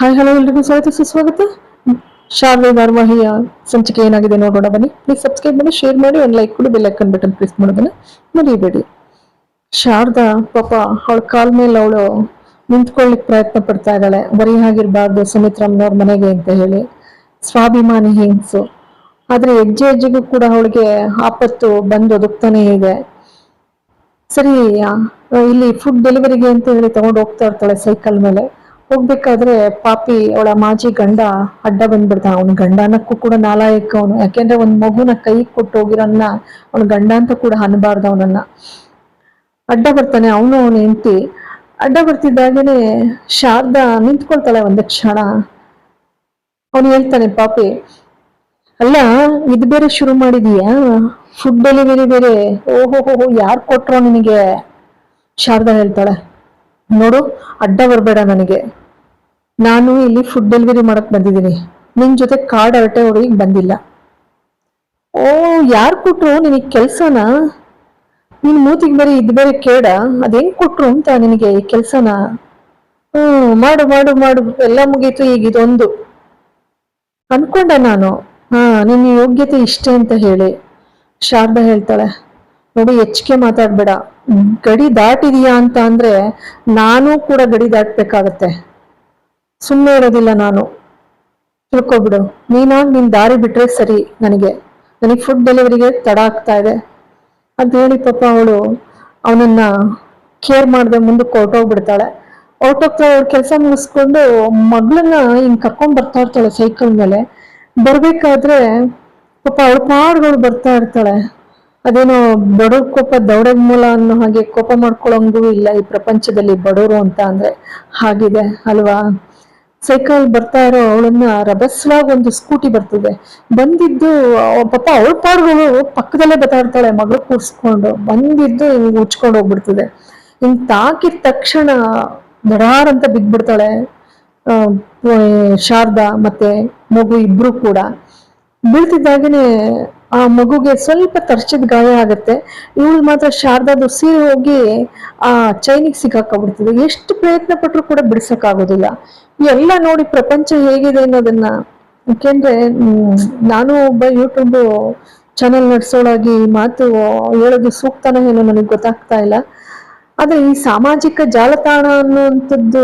Hi hello ಎಲ್ರಿಗೂ ಸ್ವಾಗತ, ಸುಸ್ವಾಗತ. ಶಾಲೆ ಧಾರವಾಹಿಯ ಸಂಚಿಕೆ ಏನಾಗಿದೆ ನೋಡೋಣ ಬನ್ನಿ. ಪ್ಲೀಸ್ ಸಬ್ಸ್ಕ್ರೈಬ್ ಮಾಡಿ ಶೇರ್ ಮಾಡಿ, ಒಂದು ಲೈಕ್ ಕೊಡಿ ಬೆಲ್ ಐಕನ್ ಬಟನ್ ಪ್ರೆಸ್ ಮಾಡೋದನ್ನ ಮರಿಬೇಡಿ. ಶಾರದಾ ಪಾಪ ಅವಳ ಕಾಲ್ ಮೇಲೆ ಅವಳು ನಿಂತ್ಕೊಳ್ಳಿಕ್ ಪ್ರಯತ್ನ ಪಡ್ತಾ ಇದ್ದಾಳೆ. ಬರೀ ಆಗಿರ್ಬಾರ್ದು ಸುಮಿತ್ರಮ್ಮನವ್ರ ಮನೆಗೆ ಅಂತ ಹೇಳಿ. ಸ್ವಾಭಿಮಾನಿ ಹಿಂಸು ಆದ್ರೆ ಹೆಜ್ಜೆ ಹೆಜ್ಜೆಗೂ ಕೂಡ ಅವಳಿಗೆ ಆಪತ್ತು ಬಂದು ಒದಗ್ತಾನೆ ಇದೆ. ಸರಿ ಇಲ್ಲಿ ಫುಡ್ ಡೆಲಿವರಿಗೆ ಅಂತ ಹೇಳಿ ತಗೊಂಡು ಹೋಗ್ತಾ ಇರ್ತಾಳೆ ಸೈಕಲ್ ಮೇಲೆ. ಹೋಗ್ಬೇಕಾದ್ರೆ ಪಾಪಿ ಅವಳ ಮಾಜಿ ಗಂಡ ಅಡ್ಡ ಬಂದ್ಬಿಡ್ತಾನ. ಅವನ ಗಂಡನಕ್ಕೂ ಕೂಡ ನಾಲಾಯಕ ಅವನು. ಯಾಕೆಂದ್ರೆ ಒಂದ್ ಮಗುನ ಕೈ ಕೊಟ್ಟು ಹೋಗಿರೋನ್ನ, ಅವನ ಗಂಡ ಅಂತ ಕೂಡ ಅನ್ಬಾರ್ದು ಅವನನ್ನ. ಅಡ್ಡ ಬರ್ತಾನೆ. ಅವನು ಅವನ ಹೆಂಡತಿ. ಅಡ್ಡ ಬರ್ತಿದ್ದಾಗೇನೆ ಶಾರದಾ ನಿಂತ್ಕೊಳ್ತಾಳೆ ಒಂದು ಕ್ಷಣ. ಅವನು ಹೇಳ್ತಾನೆ, ಪಾಪಿ, ಅಲ್ಲ, ಇದು ಬೇರೆ ಶುರು ಮಾಡಿದೀಯಾ? ಫುಡ್ ಡೆಲಿವರಿ ಬೇರೆ? ಓಹೋ ಹೋ ಯಾರು ಕೊಟ್ರೋ ನಿನಗೆ? ಶಾರದಾ ಹೇಳ್ತಾಳೆ. ನೋಡು, ಅಡ್ಡ ಬರಬೇಡ ನನಗೆ. ನಾನು ಇಲ್ಲಿ ಫುಡ್ ಡೆಲಿವರಿ ಮಾಡಕ್ ಬಂದಿದ್ದೀನಿ. ನಿನ್ ಜೊತೆ ಕಾರ್ಡ್ ಅರಟೆ ಹೊಡೆಯಕ್ ಬಂದಿಲ್ಲ. ಓ, ಯಾರು ಕೊಟ್ರು ನಿನಗೆ ಕೆಲ್ಸನ? ನಿನ್ ಮೂತಿಗೆ ಬೇರೆ ಇದು ಬೇರೆ ಕೇಡ ಅದೇನ್ ಕೊಟ್ರು ಅಂತ ನಿನಗೆ ಈ ಕೆಲ್ಸನ? ಹ್ಮ್, ಮಾಡು ಮಾಡು ಮಾಡು, ಎಲ್ಲ ಮುಗೀತು, ಈಗ ಇದೊಂದು. ಅನ್ಕೊಂಡೆ ನಾನು. ಹಾ, ನಿನ್ನ ಯೋಗ್ಯತೆ ಇಷ್ಟೇ ಅಂತ ಹೇಳಿ. ಶಾರದಾ ಹೇಳ್ತಾಳೆ. ನೋಡಿ ಹೆಚ್ಚಿಗೆ ಮಾತಾಡ್ಬೇಡ. ಗಡಿ ದಾಟಿದೀಯಾ ಅಂತ ಅಂದ್ರೆ ನಾನು ಕೂಡ ಗಡಿ ದಾಟ್ಬೇಕಾಗತ್ತೆ. ಸುಮ್ಮನೆ ಇರೋದಿಲ್ಲ ನಾನು. ತಿಳ್ಕೊಬಿಡು. ನೀನಾಗ್ ನಿನ್ ದಾರಿ ಬಿಟ್ರೆ ಸರಿ ನನಗೆ. ನನಗೆ ಫುಡ್ ಡೆಲಿವರಿಗೆ ತಡ ಆಗ್ತಾ ಇದೆ. ಅಂತ ಹೇಳಿ ಪಾಪ ಅವಳು ಅವನನ್ನ ಕೇರ್ ಮಾಡದೆ ಮುಂದಕ್ಕೆ ಹೊರಟೋಗ್ಬಿಡ್ತಾಳೆ. ಹೊರಟೋಗ್ತಾಳೆ ಅವ್ರ ಕೆಲಸ ಮುಗಿಸ್ಕೊಂಡು ಮಗಳನ್ನ ಹಿಂಗ್ ಕರ್ಕೊಂಡ್ ಬರ್ತಾ ಇರ್ತಾಳೆ ಸೈಕಲ್ ಮೇಲೆ. ಬರ್ಬೇಕಾದ್ರೆ ಪಾಪ ಅವಳು ಪಾಡ್ಗಳು ಬರ್ತಾ ಇರ್ತಾಳೆ. ಅದೇನೋ ಬಡವ್ರ ಕೋಪ ದೌಡದ ಮೂಲ ಅನ್ನೋ ಹಾಗೆ ಕೋಪ ಮಾಡ್ಕೊಳ್ಳೋಂಗೂ ಇಲ್ಲ ಈ ಪ್ರಪಂಚದಲ್ಲಿ ಬಡವರು ಅಂತ ಅಂದ್ರೆ. ಹಾಗಿದೆ ಅಲ್ವಾ? ಸೈಕಲ್ ಬರ್ತಾ ಇರೋ ಅವಳನ್ನ ರಭಸವಾಗಿ ಒಂದು ಸ್ಕೂಟಿ ಬರ್ತದೆ. ಬಂದಿದ್ದು ಪಾಪ ಅವಳ ಪಾಡುಗಳು ಪಕ್ಕದಲ್ಲೇ ಬತಾಡ್ತಾಳೆ, ಮಗಳು ಕೂರಿಸ್ಕೊಂಡು. ಬಂದಿದ್ದು ಹಿಂಗ್ ಉಚ್ಕೊಂಡು ಹೋಗ್ಬಿಡ್ತದೆ. ಹಿಂಗ್ ತಾಕಿದ ತಕ್ಷಣ ದಡಾರ್ ಅಂತ ಬಿದ್ದ್ಬಿಡ್ತಾಳೆ ಶಾರದಾ ಮತ್ತೆ ಮಗು ಇಬ್ರು ಕೂಡ. ಬೀಳ್ತಿದ್ದಾಗನೆ ಆ ಮಗುಗೆ ಸ್ವಲ್ಪ ತರ್ಚಿದ ಗಾಯ ಆಗುತ್ತೆ. ಇವಳು ಮಾತ್ರ ಶಾರದಾದು ಸೀರೆ ಹೋಗಿ, ಆ ಚೈನಿಗೆ ಸಿಕ್ಕಾಕೊಂಡ್ಬಿಡ್ತದೆ ಎಷ್ಟು ಪ್ರಯತ್ನ ಪಟ್ಟರು ಕೂಡ ಬಿಡ್ಸಕ್ಕಾಗೋದಿಲ್ಲ. ಎಲ್ಲ ನೋಡಿ ಪ್ರಪಂಚ ಹೇಗಿದೆ ಅನ್ನೋದನ್ನ, ಯಾಕೆಂದ್ರೆ ನಾನು ಒಬ್ಬ ಯೂಟ್ಯೂಬ್ ಚಾನೆಲ್ ನಡೆಸೋಳಾಗಿ ಮಾತು ಹೇಳೋದು ಸೂಕ್ತನ ಏನೋ ನನಗೆ ಗೊತ್ತಾಗ್ತಾ ಇಲ್ಲ. ಆದ್ರೆ ಈ ಸಾಮಾಜಿಕ ಜಾಲತಾಣ ಅನ್ನುವಂಥದ್ದು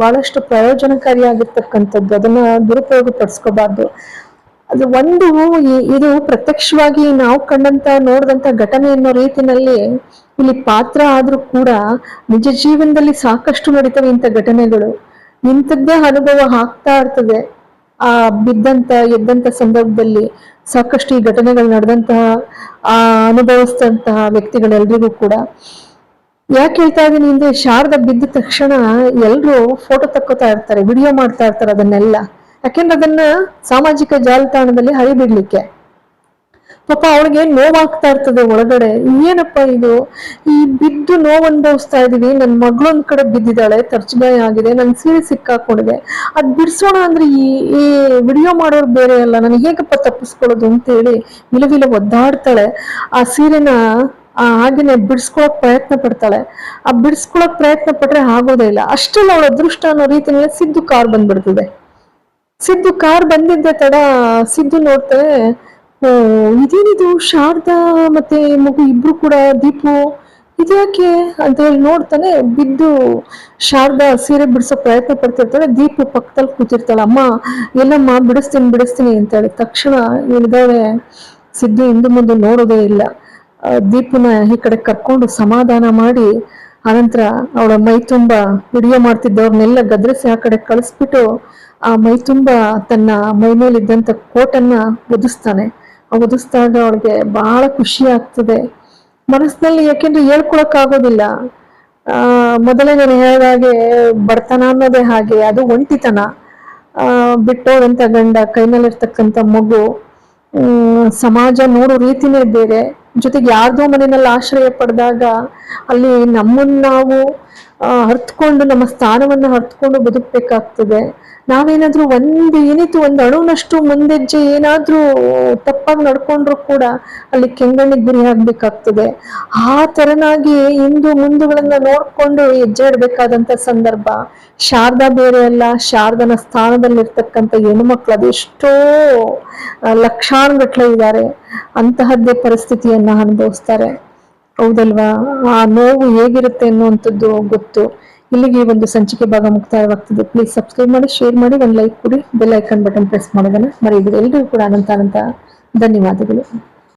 ಬಹಳಷ್ಟು ಪ್ರಯೋಜನಕಾರಿಯಾಗಿರ್ತಕ್ಕಂಥದ್ದು. ಅದನ್ನ ದುರುಪಯೋಗ ಪಡಿಸ್ಕೋಬಾರ್ದು ಅದು ಒಂದು ಇದು ಪ್ರತ್ಯಕ್ಷವಾಗಿ ನಾವು ಕಂಡಂತ ನೋಡಿದಂತ ಘಟನೆ ಅನ್ನೋ ರೀತಿನಲ್ಲಿ ಇಲ್ಲಿ ಪಾತ್ರ ಆದ್ರೂ ಕೂಡ ನಿಜ ಜೀವನದಲ್ಲಿ ಸಾಕಷ್ಟು ನಡೀತವೆ ಇಂಥ ಘಟನೆಗಳು. ಇಂಥದ್ದೇ ಅನುಭವ ಆಗ್ತಾ ಇರ್ತದೆ. ಆ ಬಿದ್ದಂತ, ಎದ್ದಂತ ಸಂದರ್ಭದಲ್ಲಿ ಸಾಕಷ್ಟು ಈ ಘಟನೆಗಳು ನಡೆದಂತಹ ಆ ಅನುಭವಿಸಿದಂತಹ ವ್ಯಕ್ತಿಗಳೆಲ್ರಿಗೂ ಕೂಡ. ಯಾಕೆ ಹೇಳ್ತಾ ಇದ್ದೀನಿ ಅಂದ್ರೆ ಶಾರದ ಬಿದ್ದ ತಕ್ಷಣ ಎಲ್ರು ಫೋಟೋ ತಕ್ಕೋತಾ ಇರ್ತಾರೆ ವಿಡಿಯೋ ಮಾಡ್ತಾ ಇರ್ತಾರೆ ಅದನ್ನೆಲ್ಲ. ಯಾಕೆಂದ್ರೆ ಅದನ್ನ ಸಾಮಾಜಿಕ ಜಾಲತಾಣದಲ್ಲಿ ಹರಿಬಿಡ್ಲಿಕ್ಕೆ. ಪಾಪ ಅವಳಿಗೆ ನೋವಾಗ್ತಾ ಇರ್ತದೆ ಒಳಗಡೆ. ಏನಪ್ಪ ಇದು? ಈ ಬಿದ್ದು ನೋವು ಅನುಭವಿಸ್ತಾ ಇದೀವಿ. ನನ್ನ ಮಗಳೊಂದ್ ಕಡೆ ಬಿದ್ದಿದ್ದಾಳೆ, ತರ್ಚಗಾಯ ಆಗಿದೆ, ನನ್ ಸೀರೆ ಸಿಕ್ಕಾಕೊಂಡಿದೆ. ಅದ್ ಬಿಡಿಸೋಣ ಅಂದ್ರೆ ಈ ಈ ವಿಡಿಯೋ ಮಾಡೋರು ಬೇರೆ ಅಲ್ಲ. ನನಗೆ ಹೇಗಪ್ಪ ತಪ್ಪಿಸ್ಕೊಳ್ಳೋದು ಅಂತೇಳಿ ವಿಲವಿಲ ಒದ್ದಾಡ್ತಾಳೆ. ಆ ಸೀರೆನ, ಆ ಹಾಗೇನೆ ಬಿಡಿಸ್ಕೊಳಕ್ ಪ್ರಯತ್ನ ಪಡ್ತಾಳೆ. ಆ ಬಿಡಿಸ್ಕೊಳಕ್ ಪ್ರಯತ್ನ ಪಟ್ರೆ ಆಗೋದೇ ಇಲ್ಲ. ಅಷ್ಟೆಲ್ಲ ಅವಳ ಅದೃಷ್ಟ ಅನ್ನೋ ರೀತಿಯಲ್ಲಿ ಸಿದ್ದು ಕಾರ್ ಬಂದ್ಬಿಡ್ತದೆ. ಸಿದ್ದು ಕಾರ್ ಬಂದಿದ್ದ ತಡ. ಸಿದ್ದು ನೋಡ್ತಾರೆ ಇದೇನಿದು ಶಾರದಾ ಮತ್ತೆ ಮಗು ಇಬ್ರು ಕೂಡ, ದೀಪು. ಇದ್ಯಾಕೆ ಅಂತ ಹೇಳಿ ನೋಡ್ತಾನೆ, ಬಿದ್ದು ಶಾರದಾ ಸೀರೆ ಬಿಡಿಸೋ ಪ್ರಯತ್ನ ಪಡ್ತಿರ್ತಾಳೆ, ದೀಪು ಪಕ್ಕದಲ್ಲಿ ಕೂತಿರ್ತಾಳೆ, ಅಮ್ಮ, ಎಲ್ಲಮ್ಮ, ಬಿಡಿಸ್ತೀನಿ ಬಿಡಿಸ್ತೀನಿ ಅಂತ ಹೇಳಿ ತಕ್ಷಣ ಇಳಿದವಳೆ ಸಿದ್ದು ಹಿಂದೆ ಮುಂದೆ ನೋಡೋದೇ ಇಲ್ಲ. ದೀಪನ ಈ ಕಡೆ ಕರ್ಕೊಂಡು ಸಮಾಧಾನ ಮಾಡಿ, ಆನಂತರ ಅವಳ ಮೈ ತುಂಬ ವಿಡಿಯೋ ಮಾಡ್ತಿದ್ದವ್ರನ್ನೆಲ್ಲ ಗದ್ರಿಸಿ ಆ ಕಡೆ ಕಳಿಸ್ಬಿಟ್ಟು ಆ ಮೈ ತುಂಬ ತನ್ನ ಮೈ ಮೇಲಿದ್ದಂತ ಕೋಟನ್ನ ಒದಿಸ್ತಾನೆ ಒದಿಸ್ದಾಗ ಅವಳಿಗೆ ಬಹಳ ಖುಷಿ ಆಗ್ತದೆ. ಮನಸ್ಸಿನಲ್ಲಿ ಯಾಕೆಂದ್ರೆ ಹೇಳ್ಕೊಳಕ್ ಆಗೋದಿಲ್ಲ ಆ ಮೊದಲೇ ನಾನು ಹೇಳಿದಾಗೆ ಬಡತನ ಅನ್ನೋದೇ ಹಾಗೆ, ಅದು ಒಂಟಿತನ. ಬಿಟ್ಟೋದಂತ ಗಂಡ ಕೈನಲ್ಲಿರ್ತಕ್ಕಂಥ ಮಗು ಸಮಾಜ ನೋಡೋ ರೀತಿನೇ ಬೇರೆ. ಜೊತೆಗೆ ಯಾರ್ದೋ ಮನೆಯಲ್ಲಿ ಆಶ್ರಯ ಪಡೆದಾಗ ಅಲ್ಲಿ ನಮ್ಮನ್ನ ನಾವು ಹರ್ತ್ಕೊಂಡು ನಮ್ಮ ಸ್ಥಾನವನ್ನು ಹರ್ತ್ಕೊಂಡು ಬದುಕಬೇಕಾಗ್ತದೆ. ನಾವೇನಾದ್ರೂ ಒಂದು ಏನಿತ್ತು, ಒಂದು ಅಣುನಷ್ಟು ಮುಂದೆಜ್ಜೆ ಏನಾದ್ರೂ ತಪ್ಪಾಗಿ ನಡ್ಕೊಂಡ್ರು ಕೂಡ ಅಲ್ಲಿ ಕೆಂಗಣ್ಣಿಗೆ ಗುರಿ ಆಗ್ಬೇಕಾಗ್ತದೆ ಆ ತರನಾಗಿ ಇಂದು ಮುಂದುಗಳನ್ನ ನೋಡ್ಕೊಂಡು ಹೆಜ್ಜೆ ಇಡ್ಬೇಕಾದಂತ ಸಂದರ್ಭ. ಶಾರದಾ ಬೇರೆ ಅಲ್ಲ, ಶಾರದನ ಸ್ಥಾನದಲ್ಲಿರ್ತಕ್ಕಂಥ ಹೆಣ್ಮಕ್ಳು ಅದೆಷ್ಟೋ ಲಕ್ಷಾನುಗಟ್ಲೆ ಇದ್ದಾರೆ. ಅಂತಹದ್ದೇ ಪರಿಸ್ಥಿತಿಯನ್ನ ಅನುಭವಿಸ್ತಾರೆ. ಹೌದಲ್ವಾ? ಆ ನೋವು ಹೇಗಿರುತ್ತೆ ಅನ್ನುವಂಥದ್ದು ಗೊತ್ತು. ಇಲ್ಲಿಗೆ ಒಂದು ಸಂಚಿಕೆ ಭಾಗ ಮುಕ್ತಾಯವಾಗ್ತದೆ. ಪ್ಲೀಸ್ ಸಬ್ಸ್ಕ್ರೈಬ್ ಮಾಡಿ ಶೇರ್ ಮಾಡಿ, ಒಂದು ಲೈಕ್ ಕೊಡಿ. ಬೆಲ್ ಐಕನ್ ಬಟನ್ ಪ್ರೆಸ್ ಮಾಡೋದನ್ನ ಮರೆಯದಿರಿ. ಎಲ್ರಿಗೂ ಕೂಡ ಅನಂತ ಅನಂತ ಧನ್ಯವಾದಗಳು.